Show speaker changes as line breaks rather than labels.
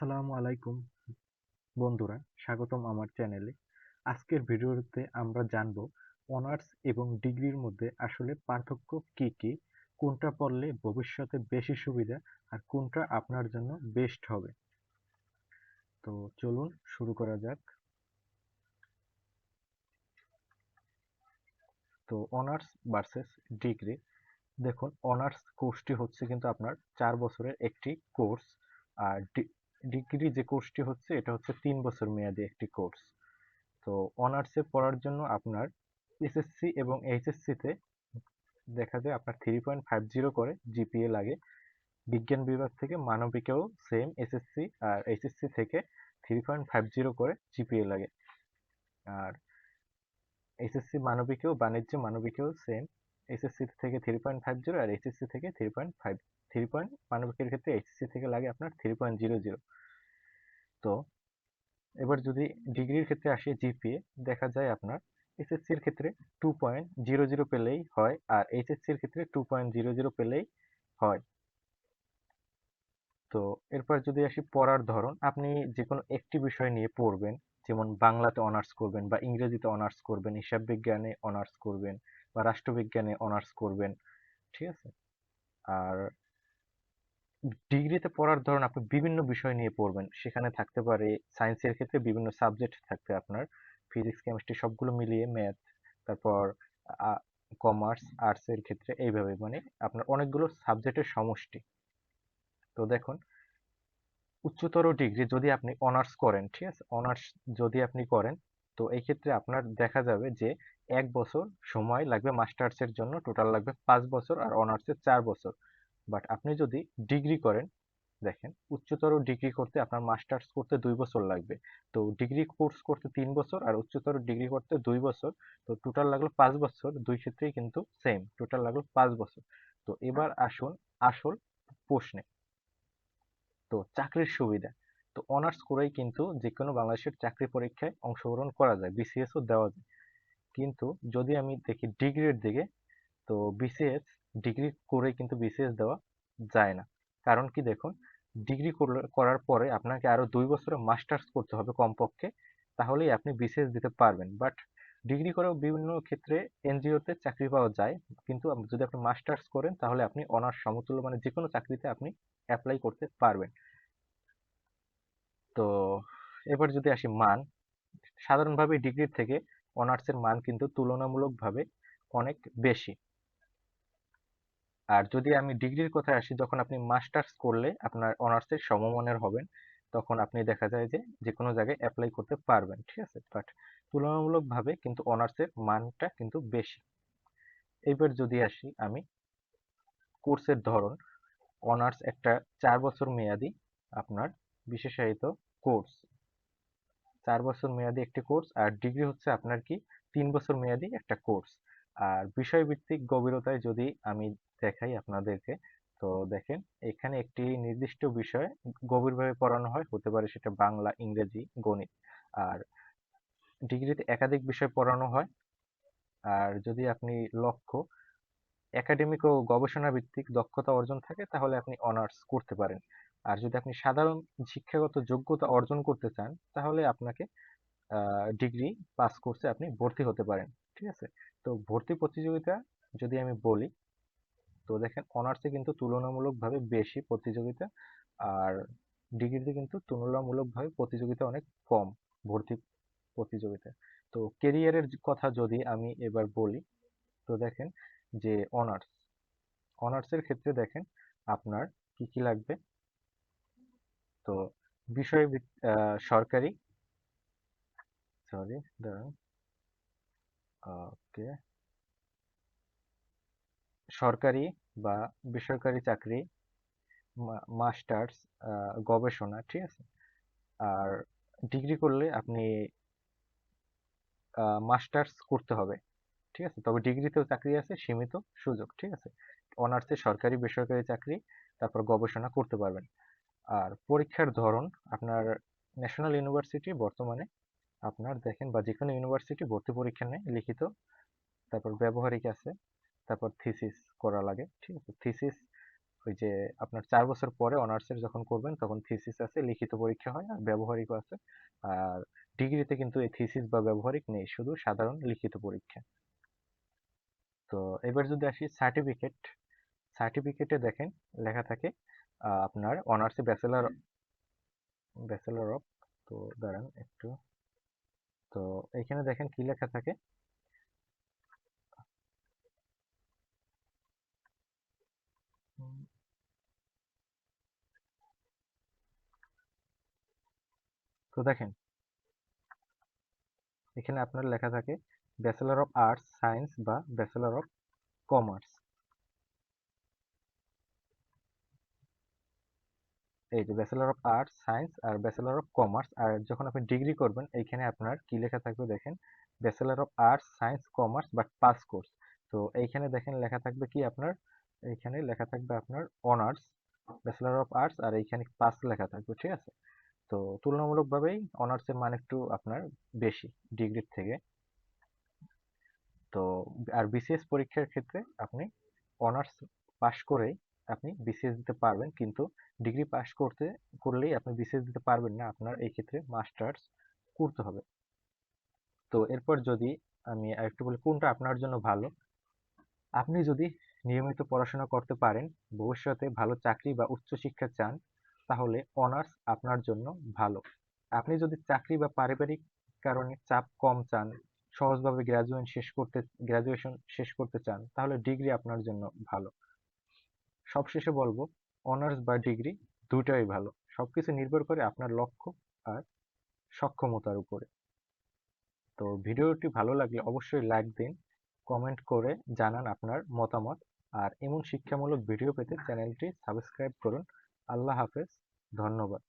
আসসালামু আলাইকুম বন্ধুরা, স্বাগতম আমার চ্যানেলে। আজকের ভিডিওতে আমরা জানব অনার্স এবং ডিগ্রির মধ্যে আসলে পার্থক্য কি কি, কোনটা পড়লে ভবিষ্যতে বেশি সুবিধা আর কোনটা আপনার জন্য বেস্ট হবে। তো চলুন শুরু করা যাক। তো অনার্স ভার্সেস ডিগ্রি, দেখুন অনার্স কোর্সটি হচ্ছে কিন্তু আপনার চার বছরের একটি কোর্স আর ডিগ্রি যে কোর্সটি হচ্ছে, এটা হচ্ছে তিন বছর মেয়াদি একটি কোর্স। তো অনার্সে পড়ার জন্য আপনার এসএসসি এবং এইচএসসিতে দেখা যায় আপনার থ্রি পয়েন্ট ফাইভ জিরো করে জিপিএ লাগে। বিজ্ঞান বিভাগ থেকে মানবিকেও সেম এসএসসি আর এইচএসসি থেকে থ্রি পয়েন্ট ফাইভ জিরো করে জিপিএ লাগে। আর এসএসসি মানবিকেও বাণিজ্য মানবিকেও সেম এসএসসি থেকে থ্রি পয়েন্ট ফাইভ জিরো আর এইচএসসি থেকে three point five three point মানবিকের ক্ষেত্রে এইচএসসি থেকে লাগে আপনার থ্রি পয়েন্ট জিরো জিরো তো এবার যদি ডিগ্রির ক্ষেত্রে আসি জিপিএ দেখা যায় আপনার এসএসসির ক্ষেত্রে টু পয়েন্ট জিরো জিরো পেলেই হয় আর এইচএসসির ক্ষেত্রে টু পয়েন্ট জিরো জিরো পেলেই হয়। তো এরপর যদি আসি পড়ার ধরন, আপনি যে কোনো একটি বিষয় নিয়ে পড়বেন, যেমন বাংলাতে অনার্স করবেন বা ইংরেজিতে অনার্স করবেন, হিসাব বিজ্ঞানে অনার্স করবেন বা রাষ্ট্রবিজ্ঞানে অনার্স করবেন, ঠিক আছে? আর ডিগ্রিতে পড়ার ধরন আপনি বিভিন্ন বিষয় নিয়ে পড়বেন। সেখানে থাকতে পারে সায়েন্সের ক্ষেত্রে বিভিন্ন সাবজেক্ট থাকবে আপনার। ফিজিক্স কেমিস্ট্রি সবগুলো মিলিয়ে ম্যাথ তারপর কমার্স আর্টসের ক্ষেত্রে এইভাবে মানে আপনার অনেকগুলো সাবজেক্টের সমষ্টি। তো দেখুন, উচ্চতর ডিগ্রি যদি আপনি অনার্স করেন, ঠিক আছে? অনার্স যদি আপনি করেন তো এই ক্ষেত্রে আপনার দেখা যাবে যে এক বছর সময় লাগবে মাস্টার্সের জন্য টোটাল লাগবে পাঁচ বছর আর অনার্সের চার বছর। বাট আপনি যদি ডিগ্রি করেন, দেখেন উচ্চতর ডিগ্রি করতে আপনার মাস্টার্স করতে দুই বছর লাগবে। তো ডিগ্রি কোর্স করতে তিন বছর আর উচ্চতর ডিগ্রি করতে দুই বছর, তো টোটাল লাগল পাঁচ বছর, দুই ক্ষেত্রেই কিন্তু সেম টোটাল লাগল পাঁচ বছর। তো এবার আসুন আসল প্রশ্নে। তো চাকরির সুবিধা। তো অনার্স করেই কিন্তু যে কোনো বাংলাদেশের চাকরি পরীক্ষায় অংশগ্রহণ করা যায় বিসিএসও দেওয়া যায়। কিন্তু যদি আমি দেখি ডিগ্রির দিকে, তো বিসিএস ডিগ্রি করে কিন্তু বিসিএস দেওয়া যায় না। কারণ কি দেখুন ডিগ্রি করার পরে আপনাকে আরও দুই বছরে মাস্টার্স করতে হবে কমপক্ষে, তাহলেই আপনি বিসিএস দিতে পারবেন। বাট ডিগ্রি করেও বিভিন্ন ক্ষেত্রে এনজিওতে চাকরি পাওয়া যায়, কিন্তু যদি আপনি মাস্টার্স করেন, তাহলে আপনি অনার্স সমতুল্য মানে যে কোনো চাকরিতে আপনি অ্যাপ্লাই করতে পারবেন। তো এবার যদি আসি মান, সাধারণভাবে ডিগ্রির থেকে অনার্সের মান কিন্তু তুলনামূলকভাবে অনেক বেশি। আর যদি আমি ডিগ্রির কথায় আসি, যখন আপনি মাস্টার্স করলে আপনার অনার্সের সমমানের হবেন, তখন আপনি দেখা যায় যে যে কোনো জায়গায় অ্যাপ্লাই করতে পারবেন, ঠিক আছে? বাট তুলনামূলকভাবে কিন্তু অনার্সের মানটা কিন্তু বেশি। এবার যদি আসি আমি কোর্সের ধরন অনার্স একটা চার বছর মেয়াদি, আপনার বিশেষায়িত কোর্স চার বছর মেয়াদি একটি কোর্স আর ডিগ্রি হচ্ছে আপনার কি? তিন বছর মেয়াদি একটা কোর্স আর বিষয়ভিত্তিক গভীরতায় যদি আমি দেখাই আপনাদেরকে, তো দেখেন এখানে একটি নির্দিষ্ট বিষয় গভীরভাবে পড়ানো হয়, হতে পারে সেটা বাংলা, ইংরেজি, গণিত। আর ডিগ্রিতে একাধিক বিষয় পড়ানো হয়। আর যদি আপনি লক্ষ্য একাডেমিক ও গবেষণা ভিত্তিক দক্ষতা অর্জন থাকে, তাহলে আপনি অনার্স করতে পারেন। আর যদি আপনি সাধারণ শিক্ষাগত যোগ্যতা অর্জন করতে চান, তাহলে আপনাকে ডিগ্রি পাস কোর্সে আপনি ভর্তি হতে পারেন, ঠিক আছে? তো ভর্তি প্রতিযোগিতা যদি আমি বলি, তো দেখেন অনার্সে কিন্তু তুলনামূলকভাবে বেশি প্রতিযোগিতা, আর ডিগ্রিতে কিন্তু তুলনামূলকভাবে প্রতিযোগিতা অনেক কম ভর্তি প্রতিযোগিতা। তো কেরিয়ারের কথা যদি আমি এবার বলি, তো দেখেন যে অনার্স, অনার্সের ক্ষেত্রে দেখেন আপনার কি কি লাগবে? তো বিষয় সরকারি। Sorry okay. সরকারি বা বেসরকারি চাকরি মাস্টার্স গবেষণা, ঠিক আছে? আর ডিগ্রি করলে আপনি মাস্টার্স করতে হবে, ঠিক আছে? তবে ডিগ্রিতেও চাকরি আছে, সীমিত সুযোগ, ঠিক আছে? অনার্সে সরকারি, বেসরকারি চাকরি, তারপর গবেষণা করতে পারবেন। আর পরীক্ষার ধরন আপনার ন্যাশনাল ইউনিভার্সিটি বর্তমানে আপনার দেখেন বা যে কোনো ইউনিভার্সিটি ভর্তি পরীক্ষা নেয় লিখিত। তারপর ব্যবহারিক আছে, তারপর থিসিস করা লাগে, ঠিক আছে? থিসিস ওই যে আপনার চার বছর পরে অনার্সের যখন করবেন তখন থিসিস আছে, লিখিত পরীক্ষা হয় আর ব্যবহারিকও আছে। আর ডিগ্রিতে কিন্তু এই থিসিস বা ব্যবহারিক নেই, শুধু সাধারণ লিখিত পরীক্ষা। তো এবার যদি আসি সার্টিফিকেট সার্টিফিকেটে দেখেন লেখা থাকে আপনার অনার্সে ব্যাচেলার ব্যাচেলার অফ তো দাঁড়ান একটু। তো এখানে দেখেন কি লেখা থাকে? তো দেখেন। এখানে আপনার লেখা থাকে ব্যাচেলার অফ আর্টস সায়েন্স বা ব্যাচেলার অফ কমার্স এই যে ব্যাচেলার অফ আর্টস সায়েন্স আর ব্যাচেলার অফ কমার্স আর যখন আপনি ডিগ্রি করবেন, এইখানে আপনার কি লেখা থাকবে দেখেন? Bachelor of arts science commerce but pass course তো এইখানে দেখেন লেখা থাকবে কি আপনার? এইখানে লেখা থাকবে আপনার অনার্স ব্যাচেলার অফ আর্টস আর এইখানে পাস লেখা থাকবে, ঠিক আছে? তো তুলনামূলকভাবেই অনার্সের মান একটু আপনার বেশি ডিগ্রির থেকে। তো আর বিসিএস পরীক্ষার ক্ষেত্রে আপনি অনার্স পাশ করেই আপনি বিসিএস দিতে পারবেন। কিন্তু ডিগ্রি পাশ করতে, করলেই আপনি বিসিএস দিতে পারবেন না। আপনার এই ক্ষেত্রে মাস্টার্স করতে হবে। তো এরপর যদি আমি আরেকটু বলি, কোনটা আপনার জন্য ভালো? আপনি যদি নিয়মিত পড়াশোনা করতে পারেন, ভবিষ্যতে ভালো চাকরি বা উচ্চশিক্ষা চান, তাহলে অনার্স আপনার জন্য ভালো। আপনি যদি চাকরি বা পারিবারিক কারণে চাপ কম চান, সহজভাবে গ্রাজুয়েশন শেষ করতে গ্রাজুয়েশন শেষ করতে চান, তাহলে ডিগ্রি আপনার জন্য ভালো। সবশেষে বলব অনার্স বা ডিগ্রি দুটাই ভালো। সব কিছু নির্ভর করে আপনার লক্ষ্য আর সক্ষমতার উপরে। তো ভিডিওটি ভালো লাগলে অবশ্যই লাইক দিন কমেন্ট করে জানান আপনার মতামত। আর এমন শিক্ষামূলক ভিডিও পেতে চ্যানেলটি সাবস্ক্রাইব করুন। আল্লাহ হাফেজ, ধন্যবাদ।